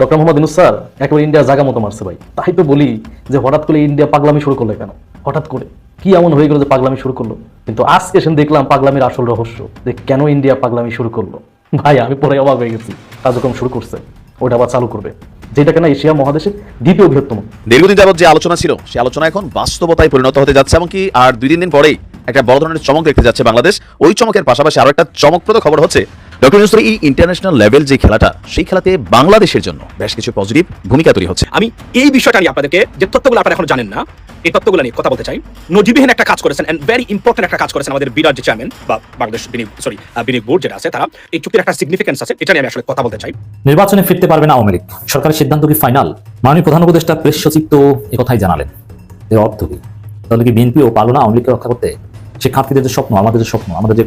Doctor Mohammad Yunus sir, একেবারে India জায়গা মতো মারছে ভাই। তাই তো বলি যে হঠাৎ করে ইন্ডিয়া পাগলামি শুরু করল কেন? হঠাৎ করে। কি এমন হয়ে গেল যে পাগলামি শুরু করল? কিন্তু আজকে সেন দেখলাম পাগলামির আসল রহস্য যে কেন ইন্ডিয়া পাগলামি শুরু করল? ভাই, আমি পরে অবাক হয়ে গেছি। কার্যক্রম শুরু করছে। ওটা আবার চালু করবে। যেটা কিনা এশিয়া মহাদেশের দ্বিতীয় বৃহত্তম। দীর্ঘদিন যাবত যে আলোচনা ছিল, সেই আলোচনা এখন বাস্তবতায় পরিণত হতে যাচ্ছে, এমনকি আর দুই তিন দিন পরেই একটা বড় ধরনের চমক দেখতে যাচ্ছে বাংলাদেশ। ওই চমকের পাশাপাশি আরও একটা চমকপ্রদ খবর হচ্ছে ডক্টর এই ইন্টারন্যাশনাল লেভেল যে খেলাটা, সেই খেলাতে বাংলাদেশের জন্য বেশ কিছু পজিটিভ ভূমিকা তৈরি হচ্ছে। আমি এই বিষয়টা নিয়ে আপনাদেরকে যে তথ্যগুলো আপনারা এখন জানেন না, এই তথ্যগুলো নিয়ে কথা বলতে চাই। নজিবিহীন একটা কাজ করেছেন এন্ড ভেরি ইম্পর্টেন্ট একটা কাজ করেছেন আমাদের বিরাট চেয়ারম্যান বা বাংলাদেশ বিনিয়োগ সরি বিনিয়োগ বোর্ড যেটা আছে, তারা এই চুক্তির একটা সিগনিফিকেন্স আছে, এটা নিয়ে আমি আসলে কথা বলতে চাই। নির্বাচনে ফিরতে পারবে না আওয়ামী লীগ। সরকারের সিদ্ধান্ত কি ফাইনাল মাননীয় প্রধান উপদেষ্টা প্রেস সচিব তো একথাই জানালেন। এর অর্থ কি? তাহলে কি বিএনপি ও পারল না আওয়ামী লীগকে রক্ষা করতে? শিক্ষার্থীদের যে স্বপ্ন, আমাদের যে স্বপ্ন, আমাদের যে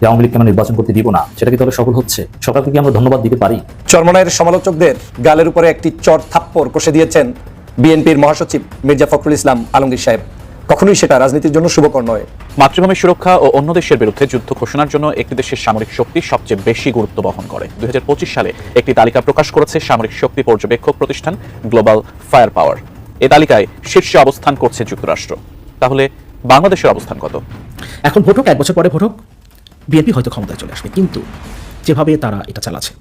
যে আওয়ামী লীগকে আমরা নির্বাচন করতে দিব না সেটা কি তাহলে সফল হচ্ছে? সরকারকে কি আমরা ধন্যবাদ দিতে পারি? চরমনায়ের সমালোচকদের গালের উপরে একটি চর থাপ্পড় কষে দিয়েছেন বিএনপির মহাসচিব মির্জা ফখরুল ইসলাম আলমগীর সাহেব। কখনোই সেটা রাজনীতির জন্য শুভকর নয়। মাতৃভূমির সুরক্ষা ও অন্য দেশের বিরুদ্ধে যুদ্ধ ঘোষণার জন্য একটি দেশের সামরিক শক্তি সবচেয়ে বেশি গুরুত্ব বহন করে। দুই হাজার পঁচিশ সালে একটি তালিকা প্রকাশ করেছে সামরিক শক্তি পর্যবেক্ষক প্রতিষ্ঠান গ্লোবাল ফায়ার পাওয়ার। এ তালিকায় শীর্ষে অবস্থান করছে যুক্তরাষ্ট্র। তাহলে বাংলাদেশের অবস্থান কত? এখন ভোটক এক বছর পরে ভোটক। বিএনপি হয়তো ক্ষমতায় চলে আসবে। কিন্তু যেভাবে তারা এটা চালাচ্ছে,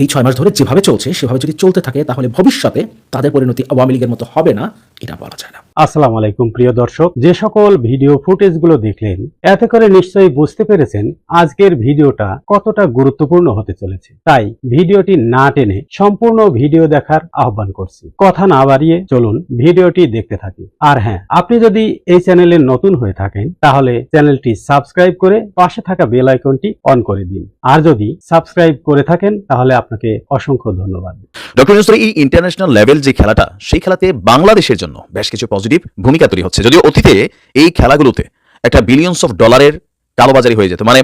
এই ছয় মাস ধরে যেভাবে চলছে, সেভাবে যদি চলতে থাকে, তাহলে ভবিষ্যতে তাদের পরিণতি আওয়ামী লীগের মতো হবে না। এটা বলা যায় না। আসসালামু আলাইকুম প্রিয় দর্শক। যে সকল ভিডিও ফুটেজগুলো দেখলেন এতে করে নিশ্চয়ই বুঝতে পেরেছেন আজকের ভিডিওটা কতটা গুরুত্বপূর্ণ হতে চলেছে। তাই ভিডিওটি না টেনে সম্পূর্ণ ভিডিও দেখার আহ্বান করছি। কথা না বাড়িয়ে চলুন ভিডিওটি দেখতে থাকি। আর হ্যাঁ আপনি যদি এই চ্যানেলে নতুন হয়ে থাকেন তাহলে চ্যানেলটি সাবস্ক্রাইব করে পাশে থাকা বেল আইকনটি অন করে দিন। আর যদি সাবস্ক্রাইব করে থাকেন তাহলে আপনাকে অসংখ্য ধন্যবাদ। ডক্টর এই ইন্টারন্যাশনাল লেভেল যে খেলাটা সেই খেলাতে বাংলাদেশের জন্য বেশ কিছু পজিটিভ ভূমিকা তৈরি হচ্ছে। যদিও অতীতে এই খেলাগুলোতে একটা বিলিয়নস অফ ডলারের কালোবাজারি হয়ে যেত। মানে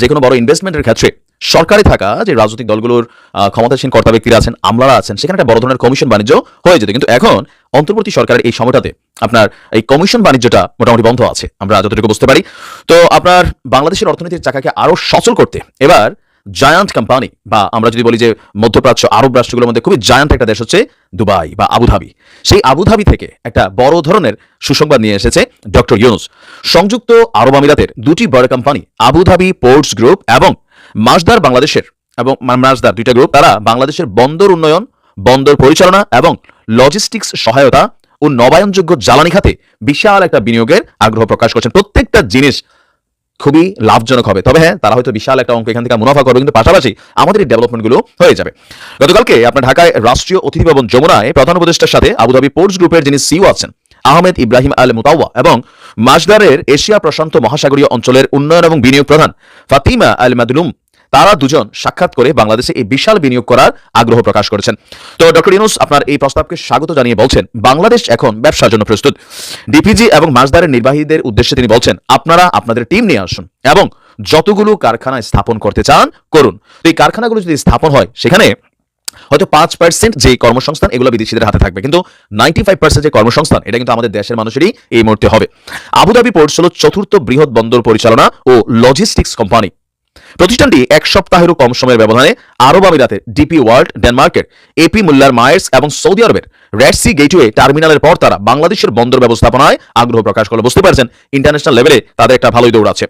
যে কোনো বড় ইনভেস্টমেন্টের ক্ষেত্রে সরকারে থাকা যে রাজনৈতিক দলগুলোর ক্ষমতাসীন কর্তা ব্যক্তিরা আছেন, আমলারা আছেন, সেখানে একটা বড় ধরনের কমিশন বাণিজ্য হয়ে যেত। কিন্তু এখন অন্তর্বর্তী সরকারের এই সময়টাতে আপনার এই কমিশন বাণিজ্যটা মোটামুটি বন্ধ আছে। আমরা যতটুকু বুঝতে পারি। তো আপনার বাংলাদেশের অর্থনীতির চাকাকে আরও সচল করতে এবার জায়ান্ট কোম্পানি বা আমরা যদি বলি যে মধ্যপ্রাচ্য আরব রাষ্ট্রগুলোর মধ্যে খুবই জায়ান্ট একটা দেশ হচ্ছে দুবাই বা আবুধাবি। সেই আবুধাবি থেকে একটা বড় ধরনের সুসংবাদ নিয়ে এসেছে ডক্টর ইউনুস। সংযুক্ত আরব আমিরাতের দুটি বড় কোম্পানি আবুধাবি পোর্টস গ্রুপ এবং মাসদার বাংলাদেশের এবং মাসদার দুইটা গ্রুপ তারা বাংলাদেশের বন্দর উন্নয়ন, বন্দর পরিচালনা এবং লজিস্টিক্স সহায়তা ও নবায়নযোগ্য জ্বালানি খাতে বিশাল একটা বিনিয়োগের আগ্রহ প্রকাশ করছেন। প্রত্যেকটা জিনিস খুবই লাভজনক হবে। তবে হ্যাঁ তারা হয়তো বিশাল একটা অঙ্ক এখান থেকে মুনাফা করবে, কিন্তু পাশাপাশি আমাদের এই ডেভেলপমেন্টগুলো হয়ে যাবে। গতকালকে আপনার ঢাকায় রাষ্ট্রীয় অতিথি ভবন যমুনায় প্রধান উপদেষ্টার সাথে আবুধাবি পোর্টস গ্রুপের যিনি সিও আছেন, আহমেদ ইব্রাহিম আল মুতাওয়া এবং মাসদারের এশিয়া প্রশান্ত মহাসাগরীয় অঞ্চলের উন্নয়ন এবং বিনিয়োগ প্রধান ফাতিমা আল মাদুলুম তারা দুজন সাক্ষাৎ করে বাংলাদেশে এই বিশাল বিনিয়োগ করার আগ্রহ প্রকাশ করেছেন। তো ডক্টর ইউনুস, আপনার এই প্রস্তাবকে স্বাগত জানিয়ে বলছেন, বাংলাদেশ এখন ব্যবসার জন্য প্রস্তুত। ডিপিজি এবং মাসদারের নির্বাহীদের উদ্দেশ্যে তিনি বলছেন, আপনারা আপনাদের টিম নিয়ে আসুন এবং যতগুলো কারখানা স্থাপন করতে চান, করুন। তো এই কারখানাগুলো যদি স্থাপন হয়, সেখানে হয়তো পাঁচ পার্সেন্ট যে কর্মসংস্থান, এগুলো বিদেশিদের হাতে থাকবে। কিন্তু নাইনটি ফাইভ পার্সেন্ট যে কর্মসংস্থান, এটা কিন্তু আমাদের দেশের মানুষেরই এই মুহূর্তে হবে। আবুধাবি পোর্টস হল চতুর্থ বৃহৎ বন্দর পরিচালনা ও লজিস্টিক্স কোম্পানি প্রতিষ্ঠানটি এক সপ্তাহেরও কম সময়ের ব্যবধানে আরব আমিরাতের ডিপি ওয়ার্ল্ড, ডেনমার্কের এপি মুল্লার মায়ার্স এবং সৌদি আরবের রেড সি গেটওয়ে টার্মিনালের পর তারা বাংলাদেশের বন্দর ব্যবস্থাপনায় আগ্রহ প্রকাশ করলে। বুঝতে পারছেন, ইন্টারন্যাশনাল লেভেলে তাদের একটা ভালোই দৌড় আছে।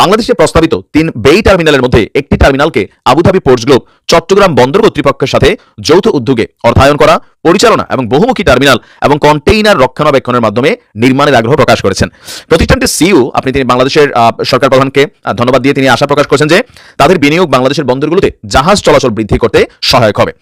বাংলাদেশে প্রস্তাবিত তিন বেই টার্মিনালের মধ্যে একটি টার্মিনালকে Abu Dhabi ports group Chattogram বন্দর কর্তৃপক্ষের সাথে যৌথ উদ্যোগে অর্থায়ন করা, পরিচালনা এবং বহুমুখী টার্মিনাল এবং কন্টেইনার রক্ষণাবেক্ষণের মাধ্যমে নির্মাণের আগ্রহ প্রকাশ করেছেন। প্রতিষ্ঠানটির সিইও, আপনি তিনি বাংলাদেশের সরকার প্রধানকে ধন্যবাদ দিয়ে তিনি আশা প্রকাশ করেছেন যে তাদের বিনিয়োগ বাংলাদেশের বন্দরগুলোতে জাহাজ চলাচল বৃদ্ধি করতে সহায়ক হবে।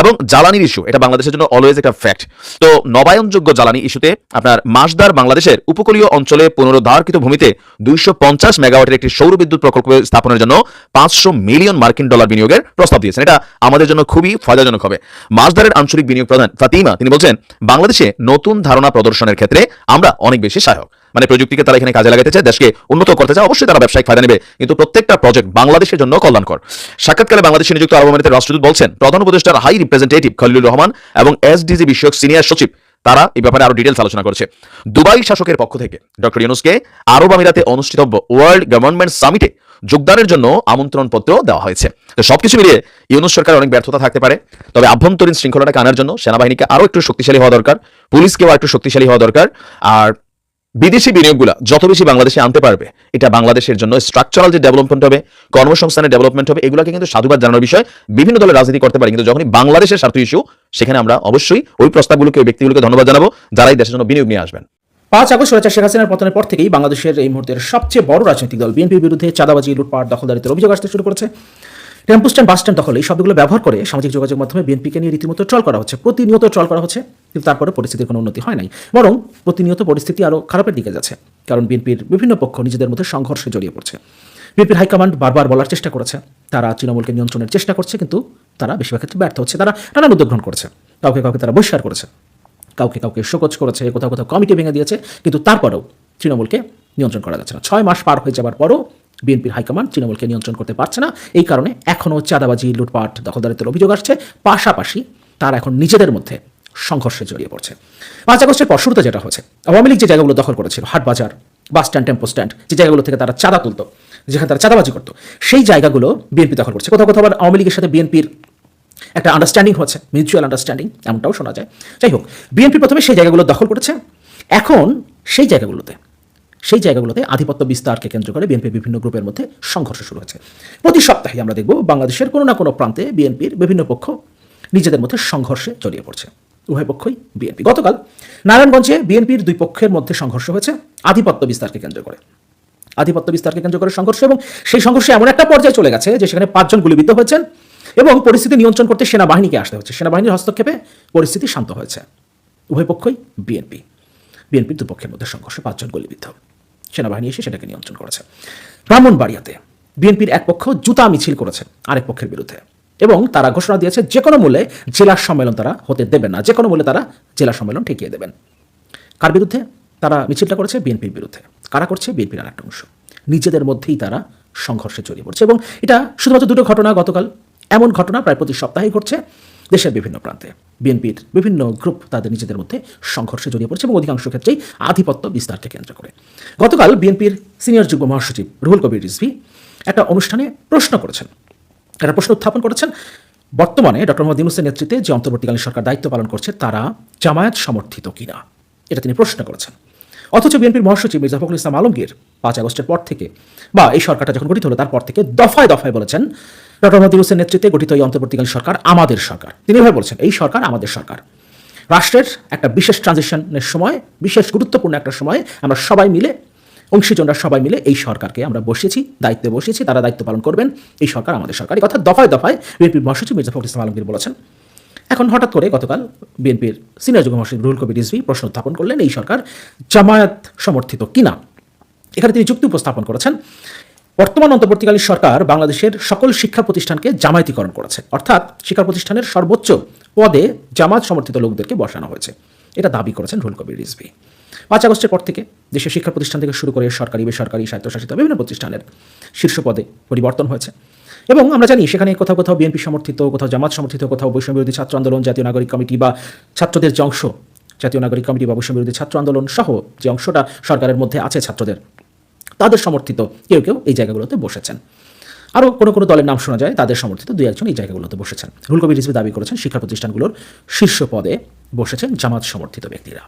এবং জ্বালানির ইস্যু এটা বাংলাদেশের জন্য অলওয়েজ একটা ফ্যাক্ট তো নবায়নযোগ্য জ্বালানি ইস্যুতে আপনার মাসদার বাংলাদেশের উপকূলীয় অঞ্চলে পুনরুদ্ধারকৃত ভূমিতে দুইশো পঞ্চাশ মেগাওয়াটের একটি সৌর বিদ্যুৎ প্রকল্প স্থাপনের জন্য পাঁচশো মিলিয়ন মার্কিন ডলার বিনিয়োগের প্রস্তাব দিয়েছেন। এটা আমাদের জন্য খুবই ফায়দাজনক হবে। মাসদারের আঞ্চলিক বিনিয়োগ প্রধান ফাতিমা, তিনি বলছেন, বাংলাদেশে নতুন ধারণা প্রদর্শনের ক্ষেত্রে আমরা অনেক বেশি সহায়ক। মানে প্রযুক্তিকে তারা এখানে কাজে লাগাতে চায় দেশকে উন্নত করতে চায়, অবশ্যই তারা ব্যবসায়িক ফায়দা নেবে। কিন্তু প্রত্যেকটা প্রজেক্ট বাংলাদেশের জন্য কল্যাণকর। সাক্ষাৎকালে বাংলাদেশে নিযুক্ত আরব আমিরাতের রাষ্ট্রদূত বলছেন, প্রধান উপদেষ্টার হাই রিপ্রেজেন্টেটিভ খলিলুর রহমান এবং এসডিজি বিষয়ক সিনিয়র সচিব তারা এই ব্যাপারে আরও ডিটেলস আলোচনা করেছে। দুবাই শাসকের পক্ষ থেকে ডক্টর ইউনুসকে আরব আমিরাতে অনুষ্ঠিতব্য ওয়ার্ল্ড গভর্নমেন্ট সামিটে যোগদানের জন্য আমন্ত্রণ পত্র দেওয়া হয়েছে। তো সবকিছু মিলিয়ে ইউনুস সরকার অনেক ব্যর্থতা থাকতে পারে। তবে আভ্যন্তরীণ শৃঙ্খলাটাকে আনার জন্য সেনাবাহিনীকে আরও একটু শক্তিশালী হওয়া দরকার, পুলিশকেও একটু শক্তিশালী হওয়া দরকার, আর বিদেশি বিনিয়োগগুলো যত বেশি বাংলাদেশে আনতে পারবে, এটা বাংলাদেশের জন্য স্ট্রাকচারাল যে ডেভেলপমেন্ট হবে, কর্মসংস্থানের ডেভেলপমেন্ট হবে, এগুলোকে কিন্তু সাধুবাদ জানানোর বিষয়। বিভিন্ন দলের রাজনীতি করতে পারে, কিন্তু যখনই বাংলাদেশের স্বার্থ ইস্যু সেখানে আমরা অবশ্যই ওই প্রস্তাবগুলোকে, ওই ব্যক্তিগুলোকে ধন্যবাদ জানাব যারা এই দেশের জন্য বিনিয়োগ নিয়ে আসবেন। পাঁচ আগস্ট সরেচার শেখ হাসিনার পতনের পর থেকেই বাংলাদেশের এই মুহূর্তের সবচেয়ে বড় রাজনৈতিক দল বিএনপির বিরুদ্ধে চাঁদাবাজি, লুটপাট, দখলদারিত্বের অভিযোগ আসতে শুরু করেছে। টেম্পো স্ট্যান্ড বাস স্ট্যান্ড দখল এই শব্দগুলো ব্যবহার করে সামাজিক যোগাযোগ মাধ্যমে বিএনপিকে নিয়ে রীতিমতো ট্রল করা হচ্ছে। প্রতিনিয়ত ট্রল করা হচ্ছে, কিন্তু তারপরে পরিস্থিতির কোনো উন্নতি হয় নাই। বরং প্রতিনিয়ত পরিস্থিতি আরও খারাপের দিকে যাচ্ছে, কারণ বিএনপির বিভিন্ন পক্ষ নিজেদের মধ্যে সংঘর্ষে জড়িয়ে পড়ছে। বিএনপির হাইকমান্ড বারবার বলার চেষ্টা করেছে। তারা তৃণমূলকে নিয়ন্ত্রণের চেষ্টা করছে, কিন্তু তারা বেশিরভাগ ক্ষেত্রে ব্যর্থ হচ্ছে, তারা নানান উদ্যোগ গ্রহণ করেছে। কাউকে কাউকে তারা বহিষ্কার করেছে, কাউকে কাউকে শোকজ করেছে, কোথাও কোথাও কমিটি ভেঙে দিয়েছে, কিন্তু তারপরেও তৃণমূলকে নিয়ন্ত্রণ করা যাচ্ছে না। ছয় মাস পার হয়ে যাবার পরও বিএনপির হাইকমান্ড তৃণমূলকে নিয়ন্ত্রণ করতে পারছে না। এই কারণে এখনও চাঁদাবাজি, লুটপাট, দখলদারিত্বের অভিযোগ আসছে। পাশাপাশি তারা এখন নিজেদের মধ্যে সংঘর্ষে জড়িয়ে পড়ছে। পাঁচ আগস্টের পর শুরুতে যেটা হয়েছে, আওয়ামী লীগ যে জায়গাগুলো দখল করেছিল হাট বাজার বাস স্ট্যান্ড, টেম্পো স্ট্যান্ড, যে জায়গাগুলো থেকে তারা চাঁদা তুলতো, যেখানে তারা চাঁদাবাজি করতো, সেই জায়গাগুলো বিএনপি দখল করছে। কোথাও কোথাও আবার আওয়ামী লীগের সাথে বিএনপির একটা আন্ডারস্ট্যান্ডিং হচ্ছে মিউচুয়াল আন্ডারস্ট্যান্ডিং এমনটাও শোনা যায়। যাই হোক বিএনপি প্রথমে সেই জায়গাগুলো দখল করেছে। এখন সেই জায়গাগুলোতে সেই জায়গাগুলোতে আধিপত্য বিস্তারকে কেন্দ্র করে বিএনপির বিভিন্ন গ্রুপের মধ্যে সংঘর্ষ শুরু হয়েছে। প্রতি সপ্তাহে আমরা দেখব বাংলাদেশের কোনো না কোনো প্রান্তে বিএনপির বিভিন্ন পক্ষ নিজেদের মধ্যে সংঘর্ষে জড়িয়ে পড়ছে। উভয় পক্ষই বিএনপি গতকাল নারায়ণগঞ্জে বিএনপির দুই পক্ষের মধ্যে সংঘর্ষ হয়েছে, আধিপত্য বিস্তারকে কেন্দ্র করে। আধিপত্য বিস্তারকে কেন্দ্র করে সংঘর্ষ এবং সেই সংঘর্ষে এমন একটা পর্যায়ে চলে গেছে যে সেখানে পাঁচজন গুলিবিদ্ধ হয়েছেন। এবং পরিস্থিতি নিয়ন্ত্রণ করতে সেনাবাহিনীকে আসতে হচ্ছে। সেনাবাহিনীর হস্তক্ষেপে পরিস্থিতি শান্ত হয়েছে। উভয় পক্ষই বিএনপি, বিএনপির দুপক্ষের মধ্যে সংঘর্ষ পাঁচজন গুলিবিদ্ধ। সেনাবাহিনী এসে সেটাকে নিয়ন্ত্রণ করেছে। ব্রাহ্মণবাড়িয়াতে বিএনপির এক পক্ষ জুতা মিছিল করেছে আরেক পক্ষের বিরুদ্ধে এবং তারা ঘোষণা দিয়েছে যে কোনো মূল্যে জেলা সম্মেলন তারা হতে দেবেন না, যে কোনো মূল্যে তারা জেলা সম্মেলন ঠেকিয়ে দেবেন। কার বিরুদ্ধে? তারা মিছিলটা করেছে বিএনপির বিরুদ্ধে। কারা করছে? বিএনপির আরেকটা অংশ। নিজেদের মধ্যেই তারা সংঘর্ষে জড়িয়ে পড়ছে এবং এটা শুধুমাত্র দুটো ঘটনা গতকাল এমন ঘটনা প্রায় প্রতি সপ্তাহেই ঘটছে দেশের বিভিন্ন প্রান্তে। বিএনপির বিভিন্ন গ্রুপ তাদের নিজেদের মধ্যে সংঘর্ষে জড়িয়ে পড়ছে এবং অধিকাংশ ক্ষেত্রেই আধিপত্য বিস্তারকে কেন্দ্র করে। গতকাল বিএনপির সিনিয়র যুগ্ম মহাসচিব রুহুল কবির রিজভি একটা অনুষ্ঠানে প্রশ্ন করেছেন। একটা প্রশ্ন উত্থাপন করেছেন, বর্তমানে ডক্টর মোহাম্মদ ইউনুসের নেতৃত্বে যে অন্তর্বর্তীকালীন সরকার দায়িত্ব পালন করছে, তারা জামায়াত সমর্থিত কিনা? এটা তিনি প্রশ্ন করেছেন। অথচ বিএনপির মহাসচিব মির্জা ফখরুল ইসলাম আলমগীর পাঁচ আগস্টের পর থেকে বা এই সরকারটা যখন গঠিত হলো, তারপর থেকে দফায় দফায় বলেছেন ডক্টর মোহাম্মদ ইউনুসের নেতৃত্বে গঠিত এই অন্তর্বর্তীকালীন সরকার আমাদের সরকার। তিনি এভাবে বলছেন, এই সরকার আমাদের সরকার। রাষ্ট্রের একটা বিশেষ ট্রানজিশনের সময়, বিশেষ গুরুত্বপূর্ণ একটা সময় আমরা সবাই মিলে, অংশীজনরা সবাই মিলে এই সরকারকে আমরা বসিয়েছি, দায়িত্বে বসিয়েছি, তারা দায়িত্ব পালন করবেন। এই সরকার আমাদের সরকার। এই কথা দফায় দফায় বিএনপির মহাসচিব মির্জা ফখরুল ইসলাম আলমগীর বলেছেন। এখন হঠাৎ করে গতকাল বিএনপির সিনিয়র যুগ্ম মহাসচিব রুহুল কবির রিজভি প্রশ্ন উত্থাপন করলেন, এই সরকার জামায়াত সমর্থিত কিনা? এখানে তিনি যুক্তি উপস্থাপন করেছেন। বর্তমান অন্তর্বর্তীকালীন সরকার বাংলাদেশের সকল শিক্ষা প্রতিষ্ঠানকে জামায়াতিকরণ করেছে। অর্থাৎ শিক্ষা প্রতিষ্ঠানের সর্বোচ্চ পদে জামাত সমর্থিত লোকদেরকে বসানো হয়েছে। এটা দাবি করেছেন রুহুল কবির রিজভি। পাঁচ আগস্টের পর থেকে দেশের শিক্ষা প্রতিষ্ঠান থেকে শুরু করে সরকারি, বেসরকারি, স্বায়ত্তশাসিত বিভিন্ন প্রতিষ্ঠানের শীর্ষ পদে পরিবর্তন হয়েছে। এবং আমরা জানি সেখানে কোথাও কোথাও বিএনপি সমর্থিত, কোথাও জামাত সমর্থিত, কোথাও বৈষম্য বিরোধী ছাত্র আন্দোলন, জাতীয় নাগরিক কমিটি বা ছাত্রদের যে অংশ, জাতীয় নাগরিক কমিটি বা বৈষম্য বিরোধী ছাত্র আন্দোলন সহ যে অংশটা সরকারের মধ্যে আছে ছাত্রদের তাদের সমর্থিত। কেউ কেউ এই জায়গাগুলোতে বসেছেন। আরও কোনো কোনো দলের নাম শোনা যায়, তাদের সমর্থিত দুই একজন এই জায়গাগুলোতে বসেছেন। রুল কবির রিজভি দাবি করেছেন, শিক্ষা প্রতিষ্ঠানগুলোর শীর্ষ পদে বসেছেন জামাত সমর্থিত ব্যক্তিরা।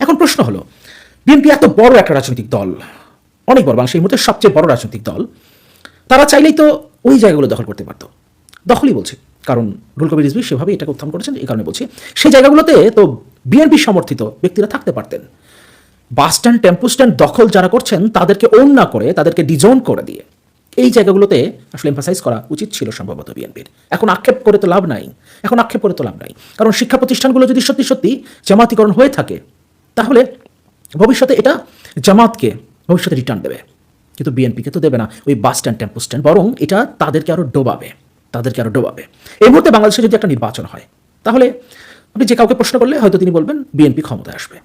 এখন প্রশ্ন হলো, বিএনপি এত বড় একটা রাজনৈতিক দল অনেক বড় বাংলাদেশের মধ্যে সবচেয়ে বড় রাজনৈতিক দল, তারা চাইলেই তো ওই জায়গাগুলো দখল করতে পারতো। দখলই বলছে, কারণ রুল কবির রিজভি সেভাবে এটাকে উত্থান করেছেন, এই কারণে বলছি, সেই জায়গাগুলোতে তো বিএনপি সমর্থিত ব্যক্তিরা থাকতে পারতেন। বাস স্ট্যান্ড, টেম্পো স্ট্যান্ড দখল যারা করছেন, তাদেরকে ওন না করে, তাদেরকে ডিজোন করে দিয়ে। এই জায়গাগুলোতে আসলে এমফাসাইজ করা উচিত ছিল সম্ভবত বিএনপির। এখন আক্ষেপ করে তো লাভ নাই। এখন আক্ষেপ করে তো লাভ নাই। কারণ শিক্ষা প্রতিষ্ঠানগুলো যদি সত্যি সত্যি জামাতিকরণ হয়ে থাকে, তাহলে ভবিষ্যতে এটা জামাতকে ভবিষ্যতে রিটার্ন দেবে। কিন্তু বিএনপিকে তো দেবে না ওই বাস স্ট্যান্ড, টেম্পো স্ট্যান্ড, বরং এটা তাদেরকে আরও ডোবাবে। তাদেরকে আরও ডোবাবে। এই মুহূর্তে বাংলাদেশে যদি একটা নির্বাচন হয়, তাহলে আপনি যে কাউকে প্রশ্ন করলে হয়তো তিনি বলবেন, বিএনপি ক্ষমতায় আসবে।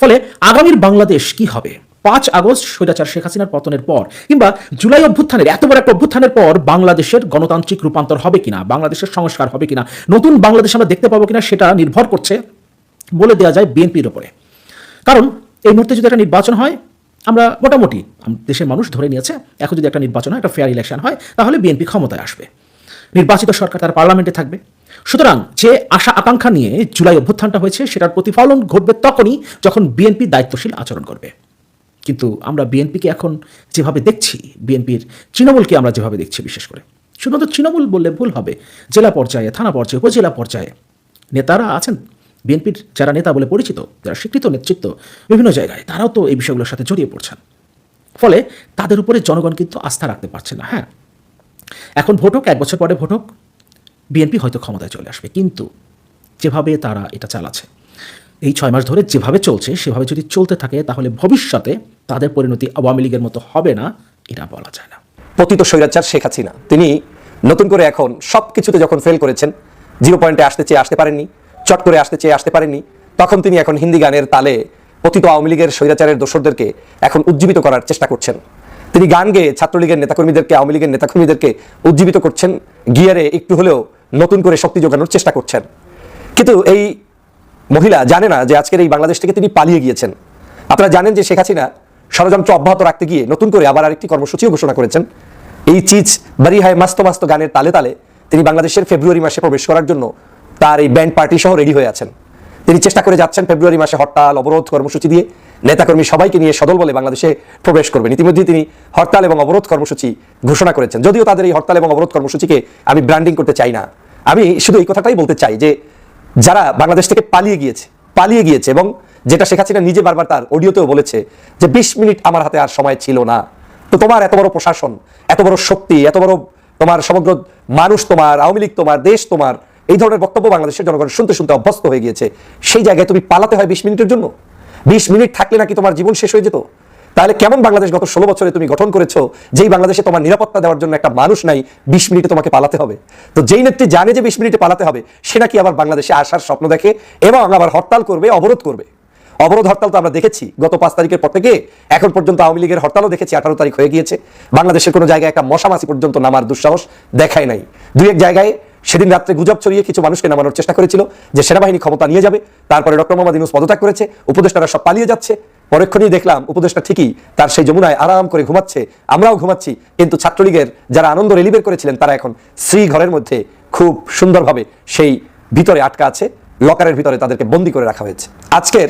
ফলে আগামীর বাংলাদেশ কি হবে? পাঁচ আগস্ট স্বৈরাচার শেখ হাসিনার পতনের পর কিংবা জুলাই অভ্যুত্থানের, এত বড় একটা অভ্যুত্থানের পর বাংলাদেশের গণতান্ত্রিক রূপান্তর হবে কিনা, বাংলাদেশের সংস্কার হবে কিনা, নতুন বাংলাদেশ আমরা দেখতে পাবো কিনা সেটা নির্ভর করছে বলে দেওয়া যায় বিএনপির ওপরে। কারণ এই মুহূর্তে যদি একটা নির্বাচন হয়, আমরা মোটামুটি দেশের মানুষ ধরে নিয়েছে, এখন যদি একটা নির্বাচন হয়, একটা ফেয়ার ইলেকশন হয়, তাহলে বিএনপি ক্ষমতায় আসবে। নির্বাচিত সরকার তার পার্লামেন্টে থাকবে। সুতরাং যে আশা আকাঙ্ক্ষা নিয়ে জুলাই অভ্যুত্থানটা হয়েছে, সেটার প্রতিফলন ঘটবে তখনই যখন বিএনপি দায়িত্বশীল আচরণ করবে। কিন্তু আমরা বিএনপিকে এখন যেভাবে দেখছি, বিএনপির তৃণমূলকে আমরা যেভাবে দেখছি বিশেষ করে, শুধুমাত্র তৃণমূল বললে ভুল হবে, জেলা পর্যায়ে, থানা পর্যায়ে, উপজেলা পর্যায়ে নেতারা আছেন। বিএনপির যারা নেতা বলে পরিচিত, যারা স্বীকৃত নেতৃত্ব বিভিন্ন জায়গায়, তারাও তো এই বিষয়গুলোর সাথে জড়িয়ে পড়ছেন। ফলে তাদের উপরে জনগণ কিন্তু আস্থা রাখতে পারছে না হ্যাঁ। এখন ভোট হোক, এক বছর পরে ভোট হোক বিএনপি হয়তো ক্ষমতায় চলে আসবে, কিন্তু যেভাবে তারা এটা চালাচ্ছে, এই ছয় মাস ধরে যেভাবে চলছে, সেভাবে যদি চলতে থাকে, তাহলে ভবিষ্যতে তাদের পরিণতি আওয়ামী লীগের মতো হবে না, এটা বলা যায় না। পতিত স্বৈরাচার শেখ হাসিনা, তিনি নতুন করে এখন সব কিছুতে যখন ফেল করেছেন জিরো পয়েন্টে আসতে চেয়ে আসতে পারেননি, চট করে আসতে চেয়ে আসতে পারেননি, তখন তিনি এখন হিন্দি গানের তালে পতিত আওয়ামী লীগের স্বৈরাচারের দোসরদেরকে এখন উজ্জীবিত করার চেষ্টা করছেন। তিনি গান গেয়ে ছাত্রলীগের নেতাকর্মীদেরকে, আওয়ামী লীগের নেতাকর্মীদেরকে উজ্জীবিত করছেন, গিয়ারে একটু হলেও নতুন করে শক্তি যোগানোর চেষ্টা করছেন। কিন্তু এই মহিলা জানে না যে আজকের এই বাংলাদেশ থেকে তিনি পালিয়ে গিয়েছেন। আপনারা জানেন যে শেখ হাসিনা ষড়যন্ত্র অব্যাহত রাখতে গিয়ে নতুন করে আবার আরেকটি কর্মসূচিও ঘোষণা করেছেন। এই চিজ বারি হায় মাস্ত মাস্ত গানের তালে তালে তিনি বাংলাদেশের ফেব্রুয়ারি মাসে প্রবেশ করার জন্য তার এই ব্যান্ড পার্টি সহ রেডি হয়ে আছেন। তিনি চেষ্টা করে যাচ্ছেন ফেব্রুয়ারি মাসে হরতাল, অবরোধ কর্মসূচি দিয়ে। নেতাকর্মী সবাইকে নিয়ে সদল বলে বাংলাদেশে প্রবেশ করবেন। ইতিমধ্যেই তিনি হরতাল এবং অবরোধ কর্মসূচি ঘোষণা করেছেন। যদিও তাদের এই হরতাল এবং অবরোধ কর্মসূচিকে আমি ব্র্যান্ডিং করতে চাই না। আমি শুধু এই কথাটাই বলতে চাই যে, যারা বাংলাদেশ থেকে পালিয়ে গিয়েছে পালিয়ে গিয়েছে এবং যেটা শেখ হাসিনা নিজে বারবার তার অডিওতেও বলেছে যে, বিশ মিনিট আমার হাতে আর সময় ছিল না। তো তোমার এত বড় প্রশাসন, এত বড় শক্তি, এত বড় তোমার সমগ্র মানুষ তোমার, আওয়ামী লীগ তোমার, দেশ তোমার, এই ধরনের বক্তব্য বাংলাদেশের জনগণ শুনতে শুনতে অভ্যস্ত হয়ে গিয়েছে। সেই জায়গায় তুমি পালাতে হয় বিশ মিনিটের জন্য? বিশ মিনিট থাকলে নাকি তোমার জীবন শেষ হয়ে যেত? তাহলে কেমন বাংলাদেশ গত ষোলো বছরে তুমি গঠন করেছ? যেই বাংলাদেশে তোমার নিরাপত্তা দেওয়ার জন্য একটা মানুষ নাই, বিশ মিনিটে তোমাকে পালাতে হবে। তো যেই নেত্রী জানে যে বিশ মিনিটে পালাতে হবে, সে নাকি আবার বাংলাদেশে আসার স্বপ্ন দেখে এবং আবার হরতাল করবে, অবরোধ করবে। অবরোধ হরতাল তো আমরা দেখেছি গত পাঁচ তারিখের পর থেকে। এখন পর্যন্ত আওয়ামী লীগের হরতালও দেখেছি, আঠারো তারিখ হয়ে গিয়েছে। বাংলাদেশের কোনো জায়গায় একটা মশামাছি পর্যন্ত নামার দুঃসাহস দেখায় নাই। দুই এক জায়গায় সেদিন রাত্রে গুজব ছড়িয়ে কিছু মানুষকে নামানোর চেষ্টা করেছিল যে সেনাবাহিনী ক্ষমতা নিয়ে যাবে, তারপরে ডক্টর মোহাম্মদ ইউনুস পদত্যাগ করেছে, উপদেষ্টারা সব পালিয়ে যাচ্ছে। পরক্ষণেই দেখলাম উপদেষ্টা ঠিকই তার সেই যমুনায় আরাম করে ঘুমাচ্ছে, আমরাও ঘুমাচ্ছি, কিন্তু ছাত্রলীগের যারা আনন্দ রেলিবের করেছিলেন তারা এখন শ্রী ঘরের মধ্যে খুব সুন্দরভাবে সেই ভিতরে আটকা আছে, লকারের ভিতরে তাদেরকে বন্দি করে রাখা হয়েছে। আজকের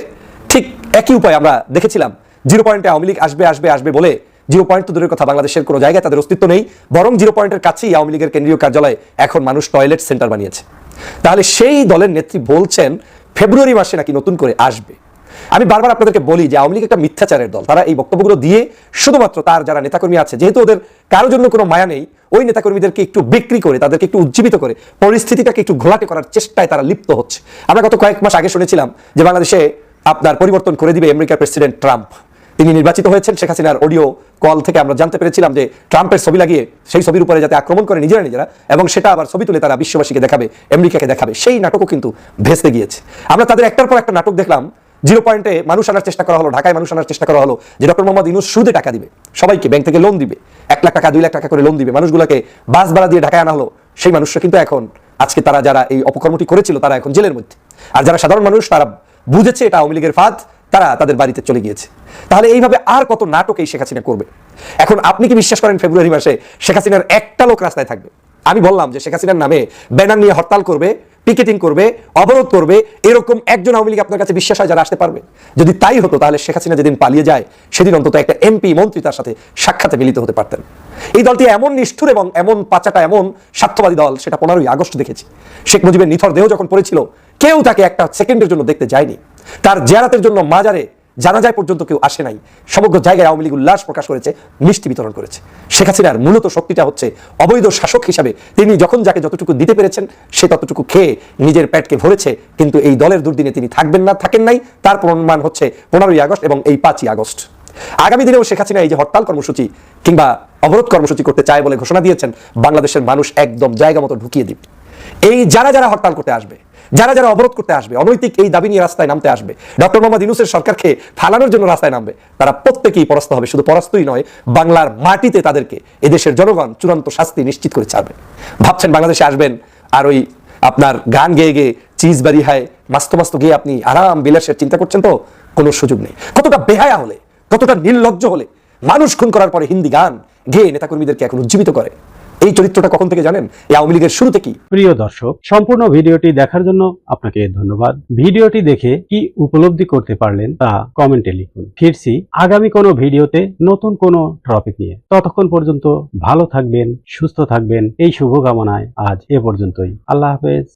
ঠিক একই উপায় আমরা দেখেছিলাম, জিরো পয়েন্টে আওয়ামী লীগ আসবে আসবে আসবে বলে জিরো পয়েন্ট দূরের কথা, বাংলাদেশের কোনো জায়গায় তাদের অস্তিত্ব নেই। বরং জিরো পয়েন্টের কাছেই আওয়ামী লীগের কেন্দ্রীয় কার্যালয়ে এখন মানুষ টয়লেট সেন্টার বানিয়েছে। তাহলে সেই দলের নেত্রী বলছেন, ফেব্রুয়ারি মাসে নাকি নতুন করে আসবে। আমি বারবার আপনাদেরকে বলি যে আওয়ামী লীগ একটা মিথ্যাচারের দল। তারা এই বক্তব্যগুলো দিয়ে শুধুমাত্র তার যারা নেতাকর্মী আছে, যেহেতু ওদের কারও জন্য কোনো মায়া নেই, ওই নেতাকর্মীদেরকে একটু বিক্রি করে, তাদেরকে একটু উজ্জীবিত করে, পরিস্থিতিটাকে একটু ঘোলাটে করার চেষ্টায় তারা লিপ্ত হচ্ছে। আমরা গত কয়েক মাস আগে শুনেছিলাম যে বাংলাদেশে আপনার পরিবর্তন করে দিবে আমেরিকার প্রেসিডেন্ট ট্রাম্প। তিনি নির্বাচিত হয়েছেন, শেখ হাসিনার অডিও কল থেকে আমরা জানতে পেরেছিলাম যে ট্রাম্পের ছবি লাগিয়ে সেই ছবির উপরে যাতে আক্রমণ করে নিজেরা নিজেরা, এবং সেটা আবার ছবি তুলে তারা বিশ্ববাসীকে দেখাবে, আমেরিকাকে দেখাবে, সেই নাটকও কিন্তু ভেস্তে গিয়েছে। আমরা তাদের একটার পর একটা নাটক দেখলাম, জিরো পয়েন্টে মানুষ আনার চেষ্টা করা হলো, ঢাকায় মানুষ আনার চেষ্টা করা হলো যে ডক্টর মোহাম্মদ ইনুস সুদে টাকা দিবে, সবাইকে ব্যাংক থেকে লোন দিবে, এক লাখ টাকা, দুই লাখ টাকা করে লোন দিবে, মানুষগুলোকে বাস ভাড়া দিয়ে ঢাকায় আনা হলো, সেই মানুষরা কিন্তু এখন, আজকে তারা যারা এই অপকর্মটি করেছিল তারা এখন জেলের মধ্যে। আর যারা সাধারণ মানুষ, তারা বুঝেছে এটা আওয়ামী লীগের ফাঁদ তারা তাদের বাড়িতে চলে গিয়েছে। তাহলে এইভাবে আর কত নাটক এই শেখ হাসিনা করবে? এখন আপনি কি বিশ্বাস করেন ফেব্রুয়ারি মাসে শেখ হাসিনার একটা লোক রাস্তায় থাকবে? আমি বললাম যে শেখ হাসিনার নামে ব্যানার নিয়ে হরতাল করবে পিকেটিং করবে, অবরোধ করবে, এরকম একজন আওয়ামী লীগ আপনার কাছে বিশ্বাস হয় যারা আসতে পারবে? যদি তাই হতো, তাহলে শেখ হাসিনা যেদিন পালিয়ে যায়, সেদিন অন্তত একটা এমপি, মন্ত্রী তার সাথে সাক্ষাতে মিলিত হতে পারতেন। এই দলটি এমন নিষ্ঠুর এবং এমন পাচাটা, এমন স্বার্থবাদী দল, সেটা পনেরোই আগস্ট দেখেছি। শেখ মুজিবের নিথর দেহ যখন পড়েছিল, কেউ তাকে একটা সেকেন্ডের জন্য দেখতে যায়নি। তার জেরাতের জন্য মাজারে জানাজায় পর্যন্ত কেউ আসে নাই। সমগ্র জায়গায় আওয়ামী লীগ উল্লাস প্রকাশ করেছে, মিষ্টি বিতরণ করেছে। শেখ হাসিনার মূলত শক্তিটা হচ্ছে অবৈধ শাসক হিসাবে তিনি যখন যাকে যতটুকু দিতে পেরেছেন, সে ততটুকু খেয়ে নিজের পেটকে ভরেছে, কিন্তু এই দলের দুর্দিনে তিনি থাকবেন না, থাকেন নাই। তার প্রমাণ হচ্ছে পনেরোই আগস্ট এবং এই পাঁচই আগস্ট। আগামী দিনেও শেখ হাসিনা এই যে হরতাল কর্মসূচি কিংবা অবরোধ কর্মসূচি করতে চায় বলে ঘোষণা দিয়েছেন, বাংলাদেশের মানুষ একদম জায়গা মতো ঢুকিয়ে দিবে। এই যারা যারা হরতাল করতে আসবে যারা যারা অবরোধ করতে আসবে, অনৈতিক এই দাবি নিয়ে রাস্তায় নামতে আসবে, ডক্টর মোহাম্মদ ইউনুসের সরকারকে ফালানোর জন্য রাস্তায় নামবে, তারা প্রত্যেকেই পরাস্ত হবে, শুধু পরাস্তই নয়, বাংলার মাটিতে তাদেরকে এদেশের জনগণ চূড়ান্ত শাস্তি নিশ্চিত করে ছাড়বে। ভাবছেন বাংলাদেশে আসবেন, আর ওই আপনার গান গেয়ে গেয়ে চিজ বাড়ি হায় মাস্ত মাস্ত গিয়ে আপনি আরাম বিলাসের চিন্তা করছেন তো, কোনো সুযোগ নেই। কতটা বেহায়া হলে, কতটা নির্লজ্জ হলে, মানুষ খুন করার পরে হিন্দি গান গেয়ে নেতাকর্মীদেরকে এখন উজ্জীবিত করে। এই চরিত্রটা কখন থেকে জানেন? এই আওয়ামী লীগের শুরু থেকেই প্রিয় দর্শক, সম্পূর্ণ ভিডিওটি দেখার জন্য আপনাকে ধন্যবাদ। ভিডিওটি দেখে কি উপলব্ধি করতে পারলেন তা কমেন্টে লিখুন। ফিরছি আগামী কোনো ভিডিওতে নতুন কোনো টপিক নিয়ে। ততক্ষণ পর্যন্ত ভালো থাকবেন, সুস্থ থাকবেন। এই শুভকামনায় আজ এ পর্যন্তই। আল্লাহ হাফেজ।